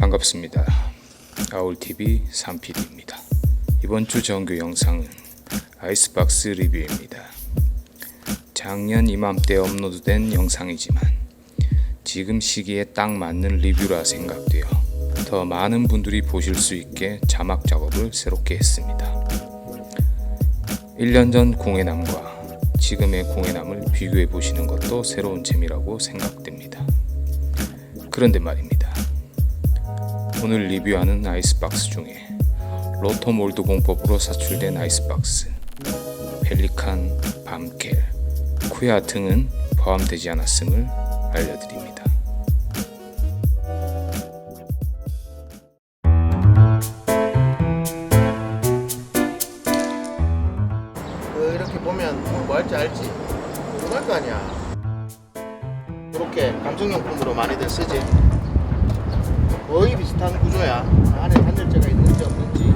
반갑습니다. 아울TV 3PD입니다. 이번 주 정규 영상은 아이스박스 리뷰입니다. 작년 이맘때 업로드된 영상이지만 지금 시기에 딱 맞는 리뷰라 생각되어 더 많은 분들이 보실 수 있게 자막 작업을 새롭게 했습니다. 1년 전 공해남과 지금의 공해남을 비교해 보시는 것도 새로운 재미라고 생각됩니다. 그런데 말입니다. 오늘 리뷰하는 아이스박스 중에 로토몰드 공법으로 사출된 아이스박스, 펠리칸, 밤켈, 쿠야 등은 포함되지 않았음을 알려드립니다. 그 이렇게 보면 뭐 할지 알지? 궁금할 거 아니야. 이렇게 감성용품으로 많이들 쓰지. 거의 비슷한 구조야. 안에 한절제가 있는지 없는지.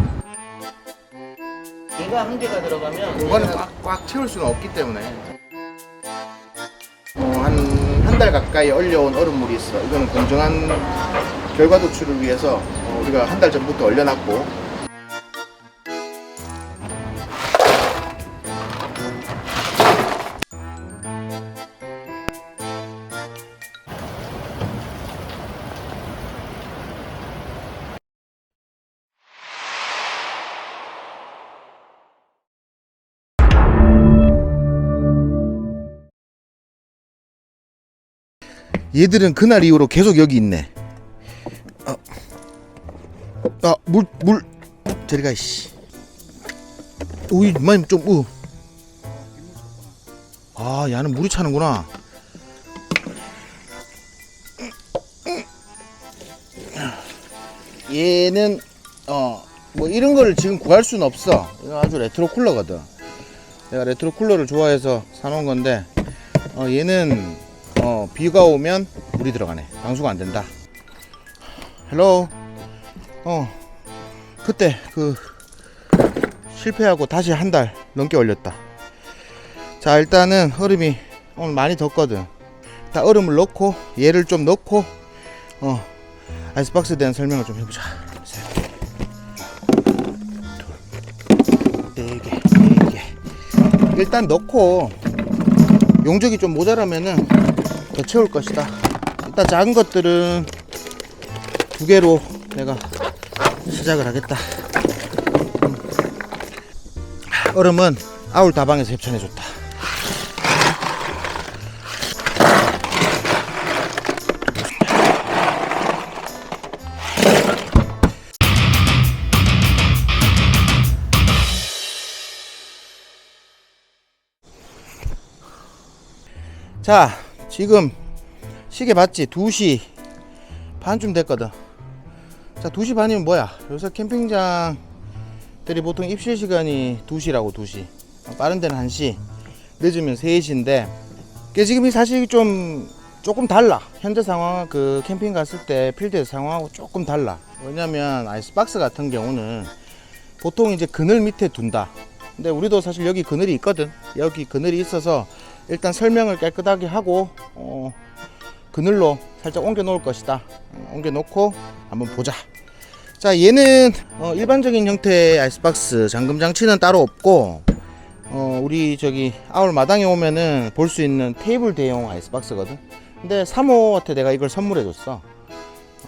얘가 한 개가 들어가면 이거는 꽉꽉 채울 수는 없기 때문에. 어, 한한 달 가까이 얼려온 얼음물이 있어. 이거는 공정한 결과 도출을 위해서 어, 우리가 한 달 전부터 얼려놨고 얘들은 그날 이후로 계속 여기 있네. 아, 아, 물, 물, 저리 가, 씨. 우이, 많이 좀, 우. 아, 야는 물이 차는구나. 얘는, 어, 뭐 이런 거를 지금 구할 수는 없어. 이거 아주 레트로 쿨러거든. 내가 레트로 쿨러를 좋아해서 사놓은 건데, 어, 얘는 어, 비가 오면 물이 들어가네. 방수가 안 된다. 헬로. 어. 그때 그 실패하고 다시 한 달 넘게 올렸다. 자, 일단은 얼음이 오늘 많이 덥거든. 일단 얼음을 넣고 얘를 좀 넣고 어. 아이스박스에 대한 설명을 좀 해보자. 네 개. 네 개. 일단 넣고 용적이 좀 모자라면은 더 채울 것이다. 일단 작은 것들은 두 개로 내가 시작을 하겠다. 음. 얼음은 아울 다방에서 협찬해줬다. 자, 지금 시계 봤지? 2시 반쯤 됐거든. 자, 2시 반이면 뭐야? 요새 캠핑장들이 보통 입실 시간이 2시라고 2시. 빠른 데는 1시, 늦으면 3시인데 이게 지금 이 사실 좀 조금 달라. 현재 상황 그 캠핑 갔을 때 필드의 상황하고 조금 달라. 왜냐면 아이스박스 같은 경우는 보통 이제 그늘 밑에 둔다. 근데 우리도 사실 여기 그늘이 있거든. 여기 그늘이 있어서 일단 설명을 깨끗하게 하고 어, 그늘로 살짝 옮겨 놓을 것이다. 어, 옮겨 놓고 한번 보자. 자, 얘는 어, 일반적인 형태의 아이스박스 잠금 장치는 따로 없고 어, 우리 저기 아울 마당에 오면은 볼 수 있는 테이블 대용 아이스박스거든. 근데 사모한테 내가 이걸 선물해 줬어.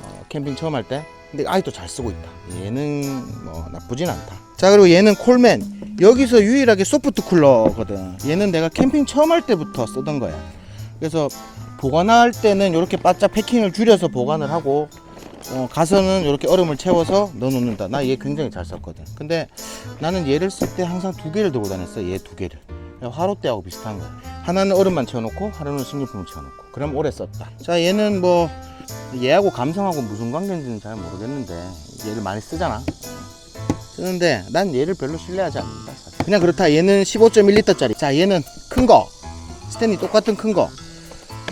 어, 캠핑 처음 할 때. 근데 아직도 잘 쓰고 있다. 얘는 뭐 나쁘진 않다. 자 그리고 얘는 콜맨. 여기서 유일하게 소프트 쿨러거든. 얘는 내가 캠핑 처음 할 때부터 쓰던 거야. 그래서 보관할 때는 이렇게 바짝 패킹을 줄여서 보관을 하고 어, 가서는 이렇게 얼음을 채워서 넣어 놓는다. 나 얘 굉장히 잘 썼거든. 근데 나는 얘를 쓸 때 항상 두 개를 들고 다녔어. 얘 두 개를. 화롯대하고 비슷한 거야. 하나는 얼음만 채워놓고 하나는 식료품을 채워놓고. 그럼 오래 썼다. 자 얘는 뭐 얘하고 감성하고 무슨 관계인지는 잘 모르겠는데 얘를 많이 쓰잖아. 쓰는데 난 얘를 별로 신뢰하지 않는다. 그냥 그렇다. 얘는 15.1리터짜리. 자 얘는 큰 거. 스탠리 똑같은 큰 거.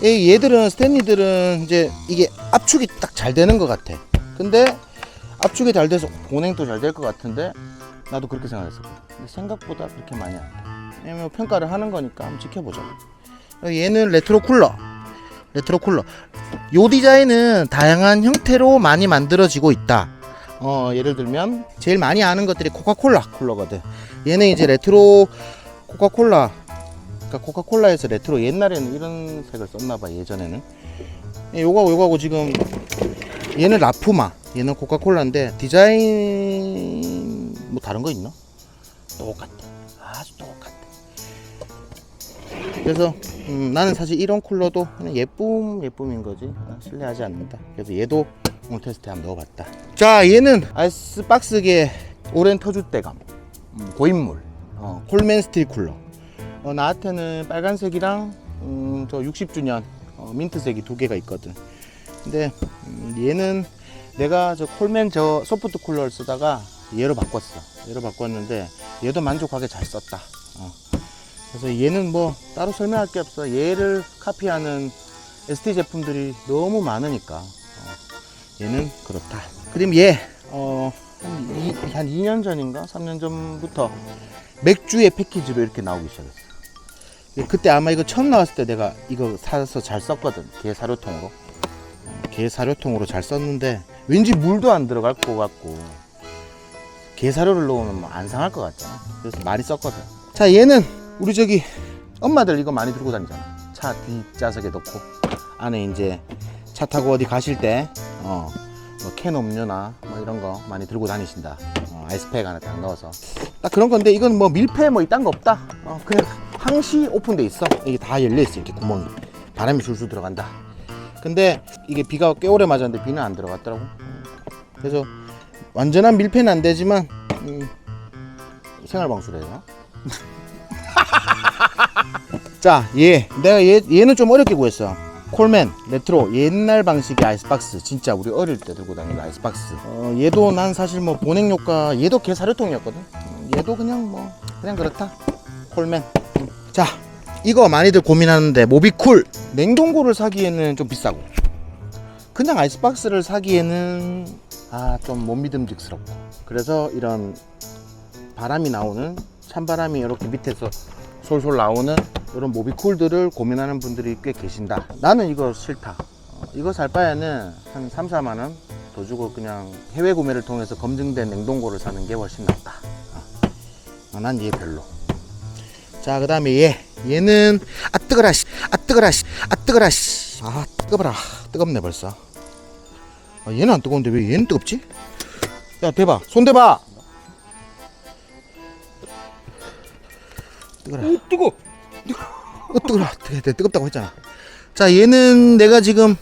이 얘들은 스탠리들은 이제 이게 압축이 딱 잘 되는 것 같아. 근데 압축이 잘 돼서 보냉도 잘 될 것 같은데 나도 그렇게 생각했었거든. 근데 생각보다 그렇게 많이 안 돼. 왜냐면 평가를 하는 거니까 한번 지켜보자. 얘는 레트로 쿨러. 레트로 쿨러. 요 디자인은 다양한 형태로 많이 만들어지고 있다. 어, 예를 들면 제일 많이 아는 것들이 코카콜라 쿨러거든. 얘는 이제 레트로 코카콜라 그러니까 코카콜라에서 레트로 옛날에는 이런 색을 썼나 봐 예전에는. 예, 요거하고 요거하고 지금 얘는 라푸마 얘는 코카콜라인데 디자인 뭐 다른 거 있나? 똑같아. 아주 똑같아. 그래서 음, 나는 사실 이런 쿨러도 그냥 예쁨 예쁨인 거지 어, 신뢰하지 않는다. 그래서 얘도 오늘 테스트에 한번 넣어봤다. 자 얘는 아이스박스계 오랜 터줏대감 음, 고인물 어, 콜맨 스틸 쿨러. 어, 나한테는 빨간색이랑 음, 저 60주년 어, 민트색이 두 개가 있거든. 근데 음, 얘는 내가 저 콜맨 저 소프트 쿨러를 쓰다가 얘로 바꿨어. 얘로 바꿨는데 얘도 만족하게 잘 썼다. 어. 그래서 얘는 뭐 따로 설명할 게 없어. 얘를 카피하는 ST 제품들이 너무 많으니까 어, 얘는 그렇다. 그럼 얘 어, 한, 이, 한 2년 전인가 3년 전부터 맥주의 패키지로 이렇게 나오기 시작했어. 예, 그때 아마 이거 처음 나왔을 때 내가 이거 사서 잘 썼거든. 개 사료통으로. 어, 개 사료통으로 잘 썼는데 왠지 물도 안 들어갈 것 같고 개 사료를 넣으면 뭐 안 상할 것 같잖아. 그래서 많이 썼거든. 자 얘는 우리 저기 엄마들 이거 많이 들고 다니잖아. 차 뒷좌석에 넣고 안에 이제 차 타고 어디 가실 때 어, 뭐캔 음료나 뭐 이런 거 많이 들고 다니신다. 어, 아이스팩 안에 딱 넣어서 딱 그런 건데 이건 뭐 밀폐 뭐 이딴 거 없다. 어, 그냥 항시 오픈돼 있어. 이게 다 열려 있어 이렇게 구멍이. 바람이 줄줄 들어간다. 근데 이게 비가 꽤 오래 맞았는데 비는 안 들어갔더라고. 음. 그래서 완전한 밀폐는 안 되지만 음, 생활 방수래요. 자, 얘 내가 얘 얘는 좀 어렵게 구했어. 콜맨 레트로 옛날 방식의 아이스박스. 진짜 우리 어릴 때 들고 다니는 아이스박스. 어, 얘도 난 사실 뭐 보냉 효과 얘도 개 사료통이었거든. 음, 얘도 그냥 뭐 그냥 그렇다. 콜맨. 음. 자 이거 많이들 고민하는데 모비쿨. 냉동고를 사기에는 좀 비싸고. 그냥 아이스박스를 사기에는 아 좀 못 믿음직스럽고. 그래서 이런 바람이 나오는 찬바람이 이렇게 밑에서 솔솔 나오는 이런 모비쿨들을 고민하는 분들이 꽤 계신다 나는 이거 싫다 어, 이거 살 바에는 한 3, 4만 원 더 주고 그냥 해외 구매를 통해서 검증된 냉동고를 사는 게 훨씬 낫다 어, 난얘 별로 자 그 다음에 얘 얘는 아 뜨거라 씨. 아 뜨거라 씨. 아 뜨거라 씨. 아 뜨거라 뜨겁네 벌써 아, 얘는 안 뜨거운데 왜 얘는 뜨겁지? 야 대봐 손 대봐 뜨거라. 오 뜨거. 어, 뜨거라. 뜨, 뜨, 뜨겁다고 했잖아. 자 얘는 내가 지금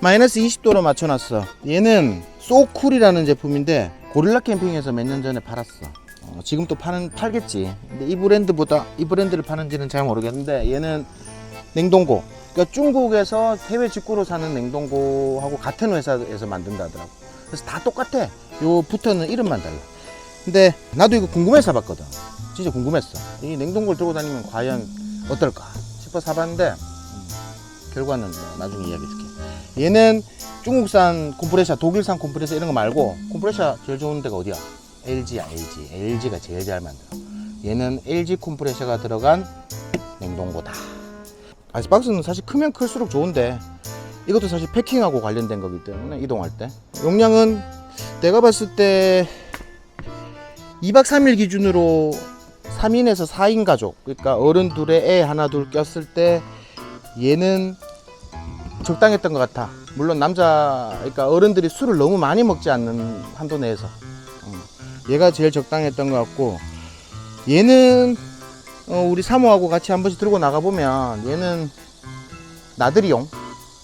마이너스 20도로 맞춰놨어. 얘는 소쿨이라는 제품인데 고릴라 캠핑에서 몇 년 전에 팔았어. 어, 지금 또 파는 팔겠지. 근데 이 브랜드보다 이 브랜드를 파는지는 잘 모르겠는데 얘는 냉동고. 그러니까 중국에서 해외 직구로 사는 냉동고하고 같은 회사에서 만든다 하더라고. 그래서 다 똑같아. 요 붙어는 이름만 달라. 근데 나도 이거 궁금해서 사봤거든 진짜 궁금했어. 이 냉동고를 들고 다니면 과연 어떨까 싶어 사봤는데 음, 결과는 뭐 나중에 이야기해줄게. 얘는 중국산 콤프레샤 독일산 콤프레샤 이런 거 말고 콤프레샤 제일 좋은 데가 어디야? LG야 LG LG가 제일 잘 만들어. 얘는 LG 콤프레샤가 들어간 냉동고다. 아이스박스는 사실 크면 클수록 좋은데 이것도 사실 패킹하고 관련된 거기 때문에 이동할 때. 용량은 내가 봤을 때 2박 3일 기준으로 3인에서 4인 가족 그러니까 어른 둘에 애 하나 둘 꼈을 때 얘는 적당했던 것 같아. 물론 남자 그러니까 어른들이 술을 너무 많이 먹지 않는 한도 내에서. 어, 얘가 제일 적당했던 것 같고 얘는 어, 우리 사모하고 같이 한 번씩 들고 나가보면 얘는 나들이용.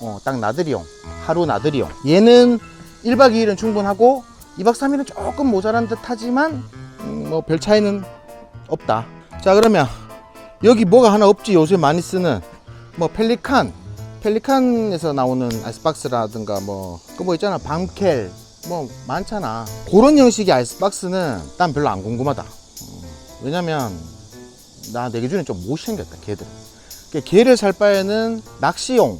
어, 딱 나들이용. 하루 나들이용. 얘는 1박 2일은 충분하고 2박 3일은 조금 모자란 듯 하지만 음, 뭐별 차이는 없다. 자 그러면 여기 뭐가 하나 없지? 요새 많이 쓰는 뭐 펠리칸. 펠리칸에서 나오는 아이스박스라든가 뭐 그 뭐 있잖아. 밤켈. 뭐 많잖아. 그런 형식의 아이스박스는 난 별로 안 궁금하다. 어, 왜냐면 나 내 기준에 좀 못생겼다 걔들 그러니까 걔를 살 바에는 낚시용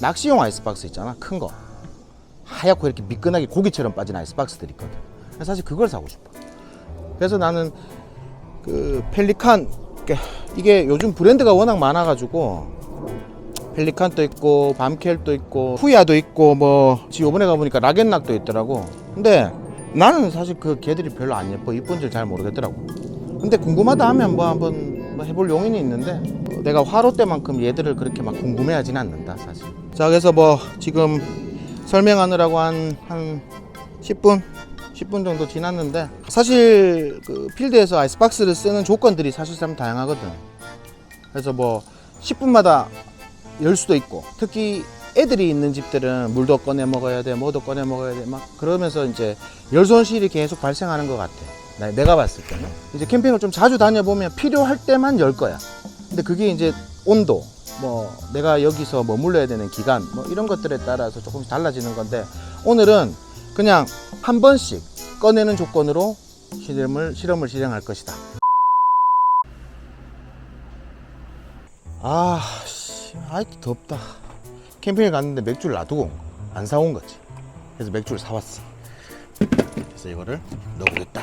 낚시용 아이스박스 있잖아 큰 거. 하얗고 이렇게 미끈하게 고기처럼 빠진 아이스박스들이 있거든. 사실 그걸 사고 싶어. 그래서 나는 그 펠리칸 이게 요즘 브랜드가 워낙 많아가지고 펠리칸도 있고 밤켈도 있고 후야도 있고 뭐 지금 이번에 가보니까 라겐락도 있더라고. 근데 나는 사실 그 개들이 별로 안 예뻐. 이쁜지 잘 모르겠더라고. 근데 궁금하다 하면 뭐 한번 뭐 해볼 용인이 있는데 어, 내가 화로 때만큼 얘들을 그렇게 막 궁금해하진 않는다 사실. 자 그래서 뭐 지금 설명하느라고 한 한 10분 10분 정도 지났는데 사실 그 필드에서 아이스박스를 쓰는 조건들이 사실상 다양하거든. 그래서 뭐 10분마다 열 수도 있고 특히 애들이 있는 집들은 물도 꺼내 먹어야 돼 뭐도 꺼내 먹어야 돼 막 그러면서 이제 열 손실이 계속 발생하는 것 같아. 나- 내가 봤을 때는. 이제 캠핑을 좀 자주 다녀보면 필요할 때만 열 거야. 근데 그게 이제 온도 뭐 내가 여기서 머물러야 되는 기간 뭐 이런 것들에 따라서 조금씩 달라지는 건데 오늘은 그냥 한 번씩 꺼내는 조건으로 실험을 실험을 진행할 것이다 아, 씨, 아이고 덥다. 캠핑에 갔는데 맥주를 놔두고 안 사온 거지. 그래서 맥주를 사왔어. 그래서 이거를 넣어보겠다.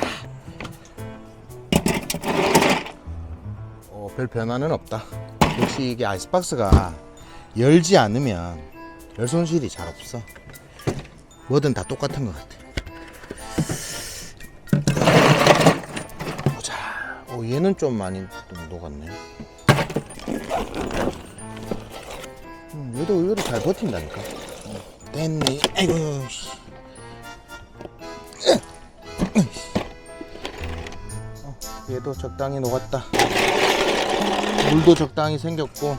어, 별 변화는 없다. 역시 이게 아이스박스가 열지 않으면 열 손실이 잘 없어. 뭐든 다 똑같은 것 같아. 보자. 어, 얘는 좀 많이 좀 녹았네. 음, 얘도 의외로 잘 버틴다니까. 됐네. 아이고. 씨. 어, 얘도 적당히 녹았다. 물도 적당히 생겼고.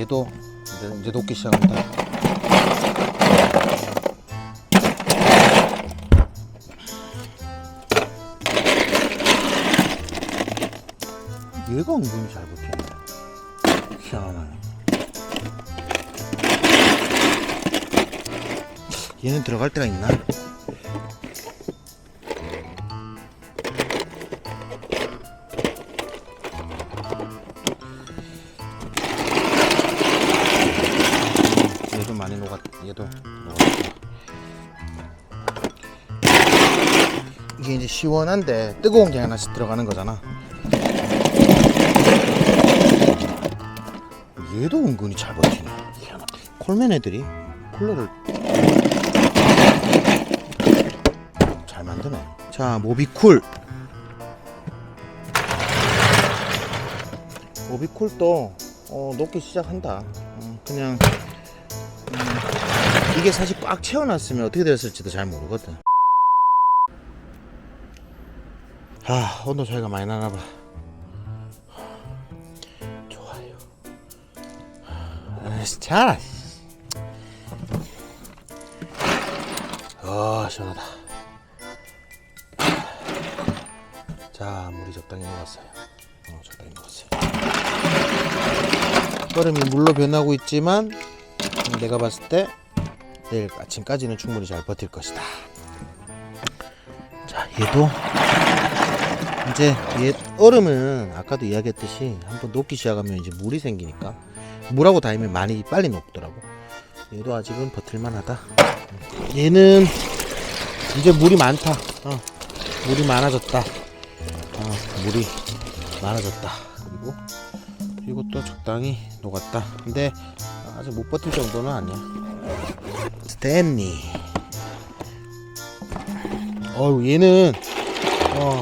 얘도 이제, 이제 녹기 시작한다. 얘가 은근히 잘 버티네. 희한하네. 얘는 들어갈 데가 있나? 시원한데 뜨거운 게 하나씩 들어가는 거잖아. 얘도 은근히 잘 버티네. 희한하다. 콜맨 애들이 콜러를 잘 만드네. 자, 모비쿨. 모비쿨도 어, 녹기 시작한다. 음, 그냥 음, 이게 사실 꽉 채워놨으면 어떻게 되었을지도 잘 모르거든. 아, 온도 차이가 많이 나나 봐. 좋아요. 아, 잘. 아, 시원하다. 자, 물이 적당히 녹았어요. 어, 적당히 녹았어요. 얼음이 물로 변하고 있지만 내가 봤을 때 내일 아침까지는 충분히 잘 버틸 것이다. 자, 얘도 이제 얘 얼음은 아까도 이야기했듯이 한번 녹기 시작하면 이제 물이 생기니까 물하고 닿으면 많이 빨리 녹더라고. 얘도 아직은 버틸만하다. 얘는 이제 물이 많다. 어, 물이 많아졌다. 어, 물이 많아졌다. 그리고 이것도 적당히 녹았다. 근데 아직 못 버틸 정도는 아니야. 스탠리. 어우 얘는 어,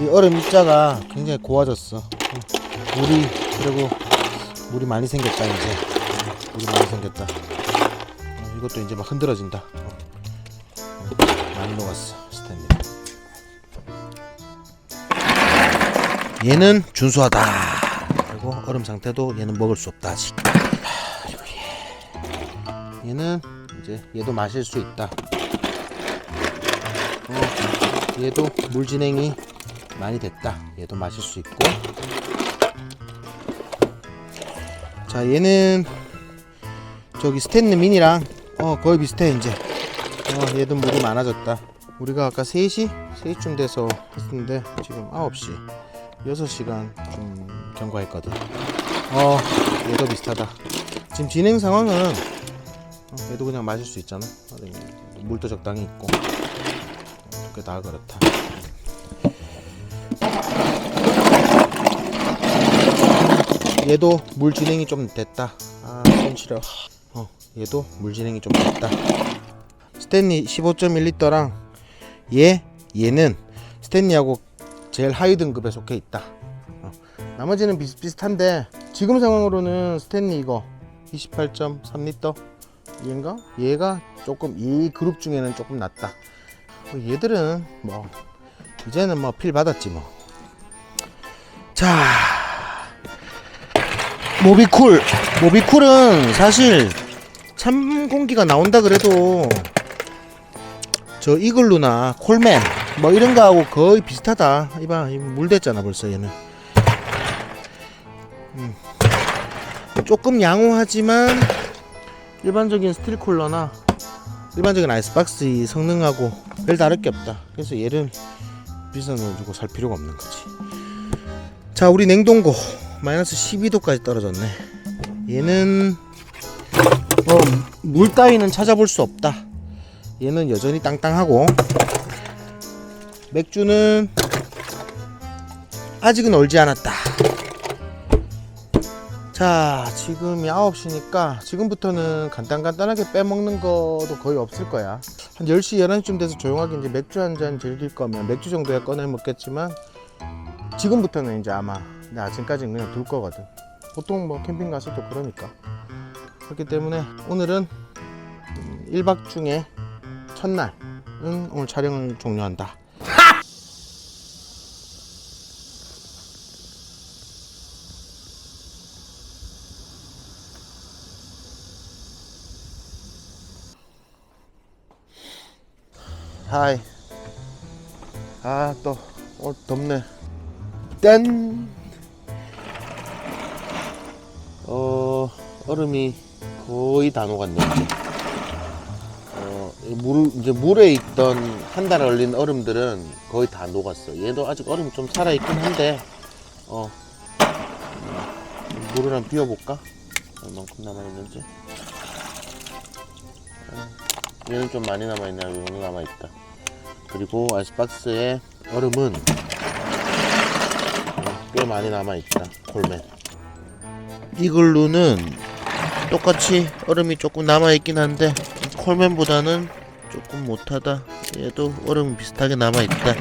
이 얼음 입자가 굉장히 고와졌어. 어, 물이 그리고 물이 많이 생겼다 이제. 물이 많이 생겼다. 어, 이것도 이제 막 흔들어진다. 어. 어, 많이 녹았어 스탠리. 얘는 준수하다. 그리고 얼음 상태도 얘는 먹을 수 없다. 그리고 얘. 얘는 이제 얘도 마실 수 있다. 어, 얘도 물 진행이 많이 됐다. 얘도 마실 수 있고. 자, 얘는 저기 스탠리 미니랑 어 거의 비슷해 이제. 어, 얘도 물이 많아졌다. 우리가 아까 3시? 3시쯤 돼서 했는데 지금 9시. 6시간 좀 경과했거든. 어, 얘도 비슷하다. 지금 진행 상황은 어, 얘도 그냥 마실 수 있잖아. 물도 적당히 있고. 그게 다 그렇다. 얘도 물 진행이 좀 됐다. 아, 손 시려. 어, 얘도 물 진행이 좀 됐다. 스탠리 15.1리터랑 얘, 얘는 스탠리하고 제일 하위 등급에 속해 있다. 어, 나머지는 비슷비슷한데 지금 상황으로는 스탠리 이거 28.3리터 얘인가? 얘가 조금 이 그룹 중에는 조금 낫다. 어, 얘들은 뭐 이제는 뭐 필 받았지 뭐. 자, 모비쿨. 모비쿨은 사실 참 공기가 나온다 그래도 저 이글루나 콜맨 뭐 이런 거하고 거의 비슷하다. 이봐, 이물 됐잖아 벌써 얘는. 음. 조금 양호하지만 일반적인 스틸 쿨러나 일반적인 아이스박스 이 성능하고 별 다를 게 없다. 그래서 얘를 비싼 돈 주고 살 필요가 없는 거지. 자, 우리 냉동고 마이너스 12도까지 떨어졌네. 얘는 어, 물 따위는 찾아볼 수 없다. 얘는 여전히 땅땅하고 맥주는 아직은 얼지 않았다. 자, 지금이 9시니까 지금부터는 간단간단하게 빼먹는 것도 거의 없을 거야. 한 10시, 11시쯤 돼서 조용하게 이제 맥주 한 잔 즐길 거면 맥주 정도야 꺼내 먹겠지만 지금부터는 이제 아마 내 아침까지는 그냥 둘 거거든. 보통 뭐 캠핑 가서도 그러니까. 그렇기 때문에 오늘은 1박 중에 첫날은 오늘 촬영을 종료한다. 하이. 아, 또, 오늘 덥네. 짠! 어, 얼음이 거의 다 녹았네, 이제. 어, 이 물, 이제 물에 있던 한 달 얼린 얼음들은 거의 다 녹았어. 얘도 아직 얼음이 좀 살아있긴 한데, 어, 음, 물을 한번 비워볼까? 얼만큼 남아있는지. 어, 얘는 좀 많이 남아있네. 여기 남아있다. 그리고 아이스박스에 얼음은 꽤 많이 남아있다. 콜맨. 이글루는 똑같이 얼음이 조금 남아있긴 한데 콜맨보다는 조금 못하다. 얘도 얼음 비슷하게 남아있다.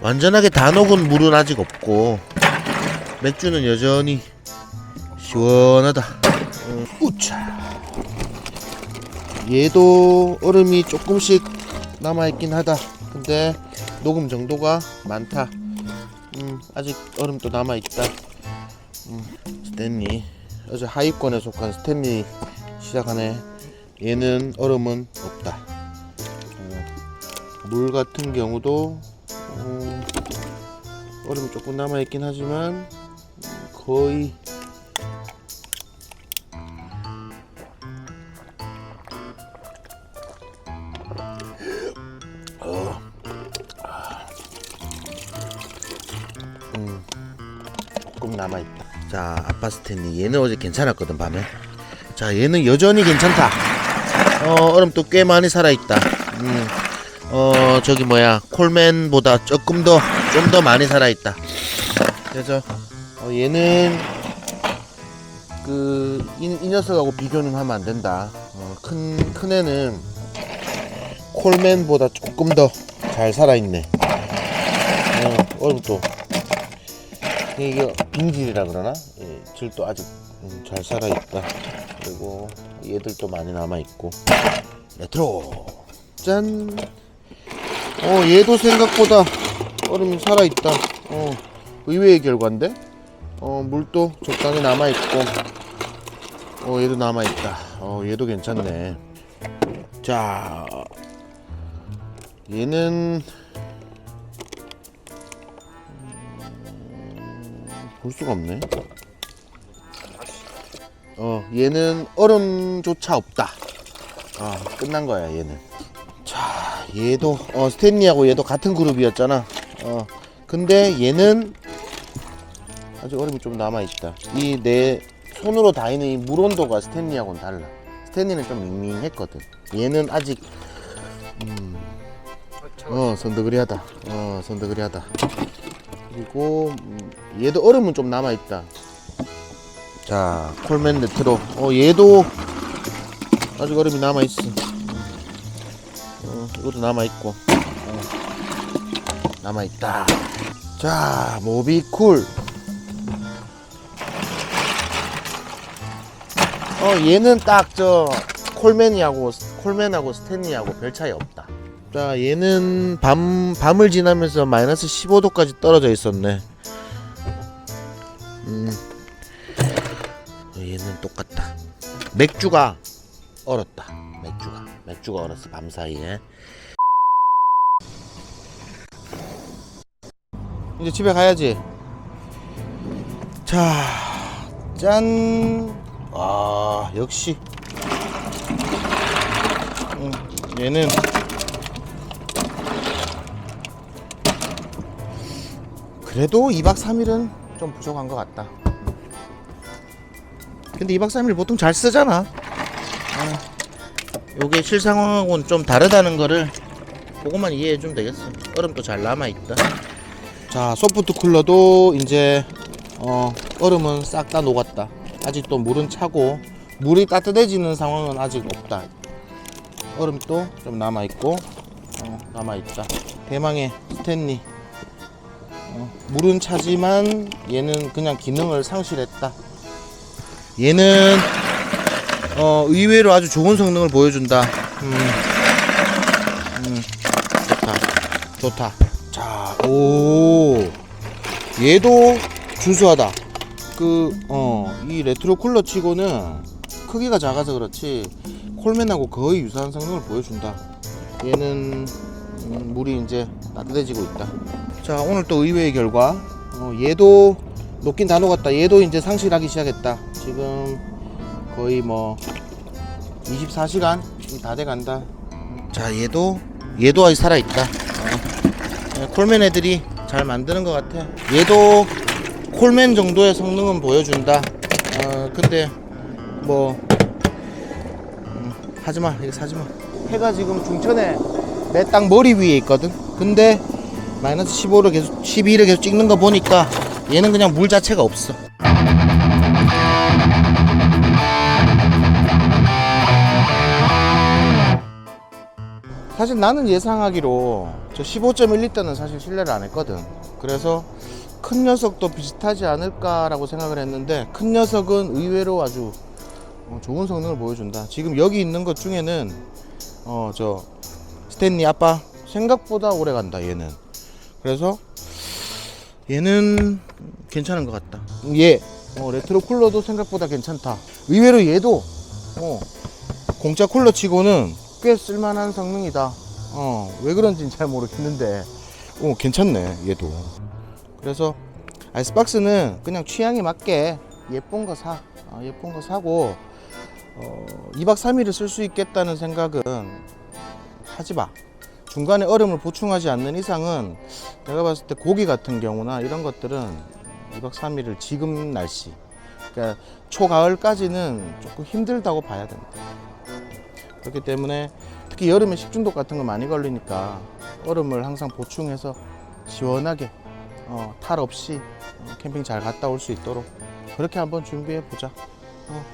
완전하게 다 녹은 물은 아직 없고 맥주는 여전히 시원하다. 어, 우차. 얘도 얼음이 조금씩 남아있긴 하다. 근데 녹음 정도가 많다. 음, 아직 얼음도 남아있다. 음, 스탠리. 어제 하위권에 속한 스탠리 시작하네. 얘는 얼음은 없다. 어, 물 같은 경우도 어, 얼음이 조금 남아있긴 하지만 음, 거의 조금 남아있다. 자, 아빠 스탠리. 얘는 어제 괜찮았거든, 밤에. 자, 얘는 여전히 괜찮다. 어, 얼음도 꽤 많이 살아있다. 음, 어, 저기 뭐야. 콜맨보다 조금 더, 좀더 많이 살아있다. 그래서, 어, 얘는, 그, 이, 이 녀석하고 비교는 하면 안 된다. 어, 큰, 큰 애는 콜맨보다 조금 더 잘 살아있네. 어, 얼음도 이게 빙질이라 그러나? 예, 질도 아직 음, 잘 살아 있다. 그리고 얘들도 많이 남아 있고. 레트로! 짠! 어, 얘도 생각보다 얼음이 살아 있다. 어, 의외의 결과인데? 어, 물도 적당히 남아 있고. 어, 얘도 남아 있다. 어, 얘도 괜찮네. 자, 얘는 볼 수가 없네. 어, 얘는 얼음조차 없다. 아, 끝난 거야, 얘는. 자, 얘도, 어, 스탠리하고 얘도 같은 그룹이었잖아. 어, 근데 얘는 아직 얼음이 좀 남아있다. 이 내 손으로 닿는 이 물 온도가 스탠리하고는 달라. 스탠리는 좀 밍밍했거든. 얘는 아직, 음, 어, 선더그리하다. 어, 선더그리하다. 그리고 음, 얘도 얼음은 좀 남아 있다. 자 콜맨 레트로. 어 얘도 아직 얼음이 남아있어. 어, 이것도 남아있고. 어, 남아있다. 자 모비쿨. 어 얘는 딱 저 콜맨이하고 콜맨하고 스탠리하고 별 차이 없다 자 얘는 밤 밤을 지나면서 마이너스 15도까지 떨어져 있었네. 음. 어, 얘는 똑같다. 맥주가 얼었다. 맥주가. 맥주가 얼었어 밤 사이에. 이제 집에 가야지. 자짠. 아 역시. 음, 얘는 그래도 2박 3일은 좀 부족한 것 같다. 근데 2박 3일 보통 잘 쓰잖아. 아, 요게 실상황하고는 좀 다르다는 거를 그것만 이해해 주면 되겠어. 얼음도 잘 남아있다. 자 소프트 쿨러도 이제 어, 얼음은 싹 다 녹았다. 아직도 물은 차고 물이 따뜻해지는 상황은 아직 없다. 얼음도 좀 남아있고 어, 남아있다. 대망의 스탠리 어, 물은 차지만 얘는 그냥 기능을 상실했다. 얘는 어, 의외로 아주 좋은 성능을 보여준다. 음, 음, 좋다. 좋다. 자, 오, 얘도 준수하다. 그, 어, 이 레트로 쿨러 치고는 크기가 작아서 그렇지, 콜맨하고 거의 유사한 성능을 보여준다. 얘는, 음, 물이 이제 따뜻해지고 있다. 자, 오늘 또 의외의 결과, 어, 얘도 녹긴 다 녹았다. 얘도 이제 상실하기 시작했다. 지금 거의 뭐, 24시간 다 돼간다. 자, 얘도, 얘도 아직 살아있다. 네, 콜맨 애들이 잘 만드는 것 같아. 얘도 콜맨 정도의 성능은 보여준다. 어, 근데 뭐 음, 하지마, 이거 사지마. 해가 지금 중천에 내딱 머리 위에 있거든. 근데 마이너스 15를 계속 12를 계속 찍는 거 보니까 얘는 그냥 물 자체가 없어. 사실 나는 예상하기로 저 15.1리터는 사실 신뢰를 안 했거든. 그래서 큰 녀석도 비슷하지 않을까라고 생각을 했는데 큰 녀석은 의외로 아주 어, 좋은 성능을 보여준다. 지금 여기 있는 것 중에는 어 저 스탠리 아빠 생각보다 오래 간다 얘는. 그래서 얘는 괜찮은 것 같다. 얘 어, 레트로 쿨러도 생각보다 괜찮다. 의외로 얘도 어, 공짜 쿨러 치고는 꽤 쓸만한 성능이다. 어, 왜 그런지는 잘 모르겠는데, 어, 괜찮네, 얘도. 그래서 아이스박스는 그냥 취향에 맞게 예쁜 거 사. 어, 예쁜 거 사고, 어, 2박 3일을 쓸 수 있겠다는 생각은 하지 마. 중간에 얼음을 보충하지 않는 이상은 내가 봤을 때 고기 같은 경우나 이런 것들은 2박 3일을 지금 날씨, 그러니까 초가을까지는 조금 힘들다고 봐야 된다. 그렇기 때문에 특히 여름에 식중독 같은 거 많이 걸리니까 얼음을 항상 보충해서 시원하게 어, 탈 없이 어, 캠핑 잘 갔다 올 수 있도록 그렇게 한번 준비해 보자. 어,